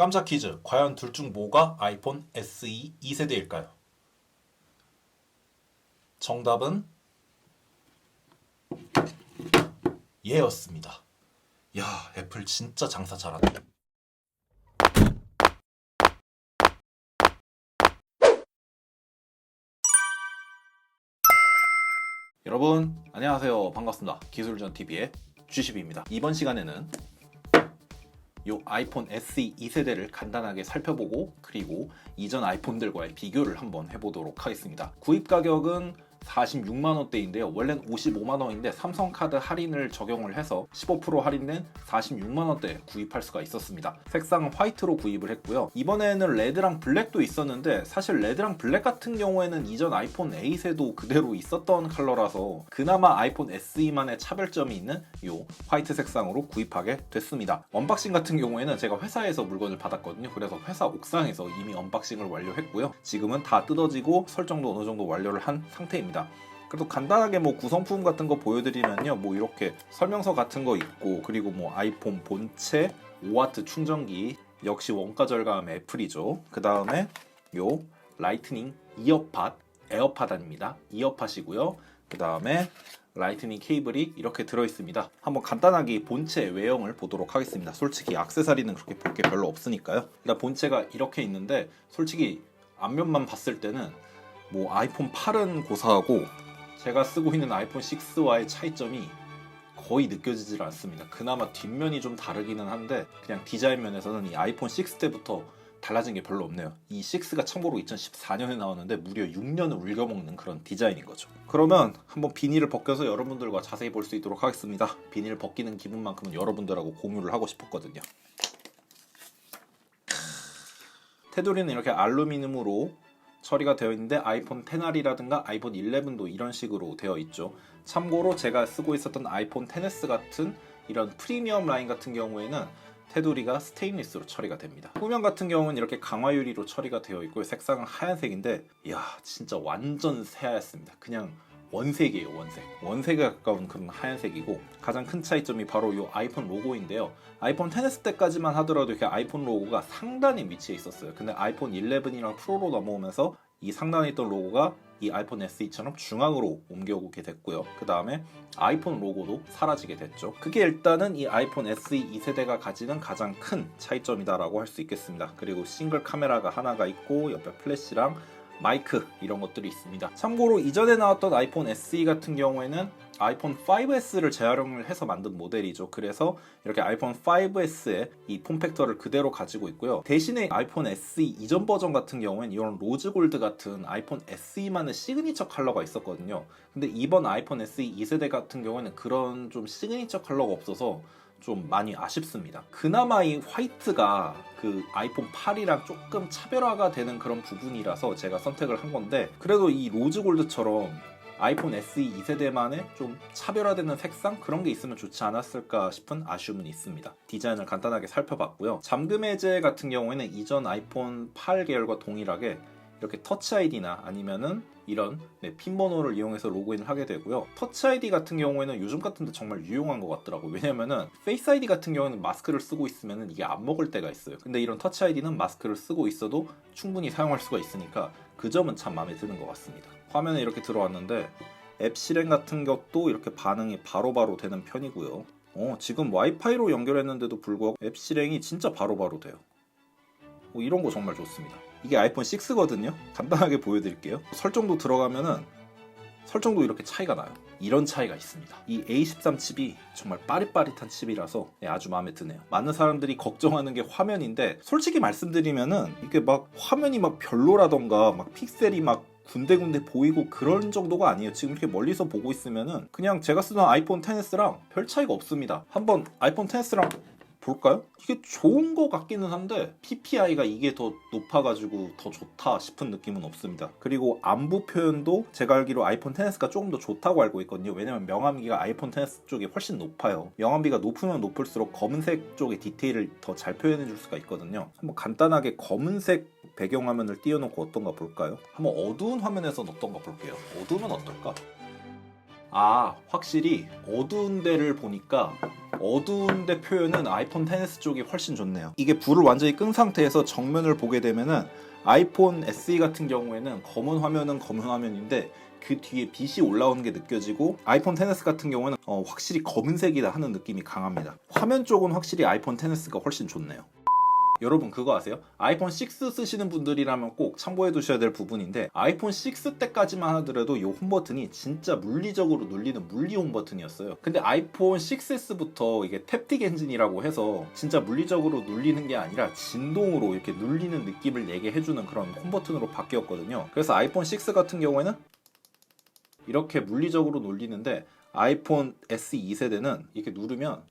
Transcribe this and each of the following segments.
깜짝 퀴즈. 과연 둘 중 뭐가 아이폰 SE 2세대일까요? 정답은 예였습니다. 야, 애플 진짜 장사 잘하네. 여러분, 안녕하세요. 반갑습니다. 기술전 TV의 G10입니다. 이번 시간에는 요 아이폰 SE 2세대를 간단하게 살펴보고 그리고 이전 아이폰들과의 비교를 한번 해보도록 하겠습니다. 구입 가격은 46만 원대인데요. 원래는 55만 원인데 삼성카드 할인을 적용을 해서 15% 할인된 46만 원대에 구입할 수가 있었습니다. 색상은 화이트로 구입을 했고요. 이번에는 레드랑 블랙도 있었는데 사실 레드랑 블랙 같은 경우에는 이전 아이폰 8에도 그대로 있었던 컬러라서 그나마 아이폰 SE만의 차별점이 있는 요 화이트 색상으로 구입하게 됐습니다. 언박싱 같은 경우에는 제가 회사에서 물건을 받았거든요. 그래서 회사 옥상에서 이미 언박싱을 완료했고요. 지금은 다 뜯어지고 설정도 어느 정도 완료를 한 상태입니다. 그래도 간단하게 뭐 구성품 같은 거 보여드리면요. 뭐 이렇게 설명서 같은 거 있고 그리고 뭐 아이폰 본체 5와트 충전기 역시 원가 절감의 애플이죠. 그 다음에 요 라이트닝 이어팟 에어팟 아닙니다. 이어팟이고요. 그 다음에 라이트닝 케이블이 이렇게 들어 있습니다. 한번 간단하게 본체 외형을 보도록 하겠습니다. 솔직히 액세서리는 그렇게 볼 게 별로 없으니까요. 일단 본체가 이렇게 있는데 솔직히 앞면만 봤을 때는 뭐 아이폰 8은 고사하고 제가 쓰고 있는 아이폰 6와의 차이점이 거의 느껴지질 않습니다. 그나마 뒷면이 좀 다르기는 한데 그냥 디자인 면에서는 이 아이폰 6 때부터 달라진 게 별로 없네요. 이 6가 참고로 2014년에 나왔는데 무려 6년을 울겨먹는 그런 디자인인 거죠. 그러면 한번 비닐을 벗겨서 여러분들과 자세히 볼 수 있도록 하겠습니다. 비닐 벗기는 기분만큼은 여러분들하고 공유를 하고 싶었거든요. 테두리는 이렇게 알루미늄으로 처리가 되어 있는데 아이폰 10R이라든가 아이폰 11도 이런 식으로 되어 있죠. 참고로 제가 쓰고 있었던 아이폰 10s 같은 이런 프리미엄 라인 같은 경우에는 테두리가 스테인리스로 처리가 됩니다. 후면 같은 경우는 이렇게 강화 유리로 처리가 되어 있고 색상은 하얀색인데 이야 진짜 완전 새하얗습니다. 그냥 원색이에요 원색 원색에 가까운 그런 하얀색이고 가장 큰 차이점이 바로 이 아이폰 로고인데요 아이폰 10s 때까지만 하더라도 이렇게 아이폰 로고가 상단에 위치해 있었어요 근데 아이폰 11이랑 프로로 넘어오면서 이 상단에 있던 로고가 이 아이폰 SE처럼 중앙으로 옮겨오게 됐고요. 그 다음에 아이폰 로고도 사라지게 됐죠. 그게 일단은 이 아이폰 SE 2세대가 가지는 가장 큰 차이점이다라고 할 수 있겠습니다. 그리고 싱글 카메라가 하나가 있고 옆에 플래시랑 마이크 이런 것들이 있습니다. 참고로 이전에 나왔던 아이폰 SE 같은 경우에는 아이폰 5S를 재활용을 해서 만든 모델이죠. 그래서 이렇게 아이폰 5S의 이 폼팩터를 그대로 가지고 있고요. 대신에 아이폰 SE 이전 버전 같은 경우에는 이런 로즈 골드 같은 아이폰 SE만의 시그니처 컬러가 있었거든요. 근데 이번 아이폰 SE 2세대 같은 경우에는 그런 좀 시그니처 컬러가 없어서 좀 많이 아쉽습니다. 그나마 이 화이트가 그 아이폰 8이랑 조금 차별화가 되는 그런 부분이라서 제가 선택을 한 건데 그래도 이 로즈 골드처럼 아이폰 SE 2세대만의 좀 차별화되는 색상 그런 게 있으면 좋지 않았을까 싶은 아쉬움은 있습니다. 디자인을 간단하게 살펴봤고요. 잠금 해제 같은 경우에는 이전 아이폰 8 계열과 동일하게 이렇게 터치 아이디나 아니면은 이런 네, 핀 번호를 이용해서 로그인을 하게 되고요. 터치 아이디 같은 경우에는 요즘 같은데 정말 유용한 것 같더라고요. 왜냐면은 페이스 아이디 같은 경우에는 마스크를 쓰고 있으면은 이게 안 먹을 때가 있어요. 근데 이런 터치 아이디는 마스크를 쓰고 있어도 충분히 사용할 수가 있으니까 그 점은 참 마음에 드는 것 같습니다. 화면에 이렇게 들어왔는데 앱 실행 같은 것도 이렇게 반응이 바로바로 되는 편이고요. 어, 지금 와이파이로 연결했는데도 불구하고 앱 실행이 진짜 바로바로 돼요. 뭐 이런 거 정말 좋습니다. 이게 아이폰 6거든요. 간단하게 보여드릴게요. 설정도 들어가면은 설정도 이렇게 차이가 나요. 이런 차이가 있습니다. 이 A13 칩이 정말 빠릿빠릿한 칩이라서 네, 아주 마음에 드네요. 많은 사람들이 걱정하는 게 화면인데 솔직히 말씀드리면은 이게 막 화면이 막 별로라던가 막 픽셀이 막 군데군데 보이고 그런 정도가 아니에요. 지금 이렇게 멀리서 보고 있으면은 그냥 제가 쓰던 아이폰 10s랑 별 차이가 없습니다. 한번 아이폰 10s랑 볼까요? 이게 좋은 거 같기는 한데 PPI가 이게 더 높아가지고 더 좋다 싶은 느낌은 없습니다. 그리고 안부 표현도 제가 알기로 아이폰 10s가 조금 더 좋다고 알고 있거든요. 왜냐면 명암비가 아이폰 10s 쪽이 훨씬 높아요. 명암비가 높으면 높을수록 검은색 쪽의 디테일을 더 잘 표현해 줄 수가 있거든요. 한번 간단하게 검은색 배경화면을 띄워놓고 어떤가 볼까요? 한번 어두운 화면에서 어떤가 볼게요. 어두우면 어떨까? 아 확실히 어두운 데를 보니까 어두운 데 표현은 아이폰 XS 쪽이 훨씬 좋네요. 이게 불을 완전히 끈 상태에서 정면을 보게 되면은 아이폰 SE 같은 경우에는 검은 화면은 검은 화면인데 그 뒤에 빛이 올라오는 게 느껴지고 아이폰 XS 같은 경우는 어, 확실히 검은색이다 하는 느낌이 강합니다. 화면 쪽은 확실히 아이폰 XS가 훨씬 좋네요 여러분 그거 아세요? 아이폰 6 쓰시는 분들이라면 꼭 참고해 두셔야 될 부분인데 아이폰 6 때까지만 하더라도 이 홈 버튼이 진짜 물리적으로 눌리는 물리 홈 버튼이었어요. 근데 아이폰 6S부터 이게 탭틱 엔진이라고 해서 진짜 물리적으로 눌리는 게 아니라 진동으로 이렇게 눌리는 느낌을 내게 해주는 그런 홈 버튼으로 바뀌었거든요. 그래서 아이폰 6 같은 경우에는 이렇게 물리적으로 눌리는데 아이폰 SE 2세대는 이렇게 누르면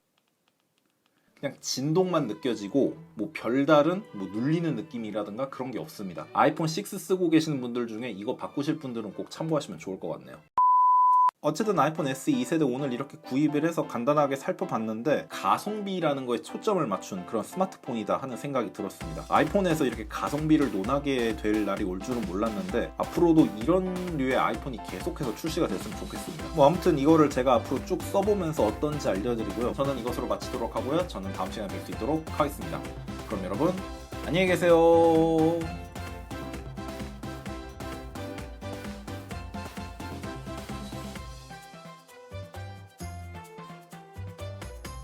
그냥 진동만 느껴지고 뭐 별다른 뭐 눌리는 느낌이라든가 그런 게 없습니다. 아이폰 6 쓰고 계시는 분들 중에 이거 바꾸실 분들은 꼭 참고하시면 좋을 것 같네요. 어쨌든 아이폰 SE 2세대 오늘 이렇게 구입을 해서 간단하게 살펴봤는데 가성비라는 거에 초점을 맞춘 그런 스마트폰이다 하는 생각이 들었습니다. 아이폰에서 이렇게 가성비를 논하게 될 날이 올 줄은 몰랐는데 앞으로도 이런 류의 아이폰이 계속해서 출시가 됐으면 좋겠습니다. 뭐 아무튼 이거를 제가 앞으로 쭉 써보면서 어떤지 알려드리고요. 저는 이것으로 마치도록 하고요. 저는 다음 시간에 뵐 수 있도록 하겠습니다. 그럼 여러분 안녕히 계세요.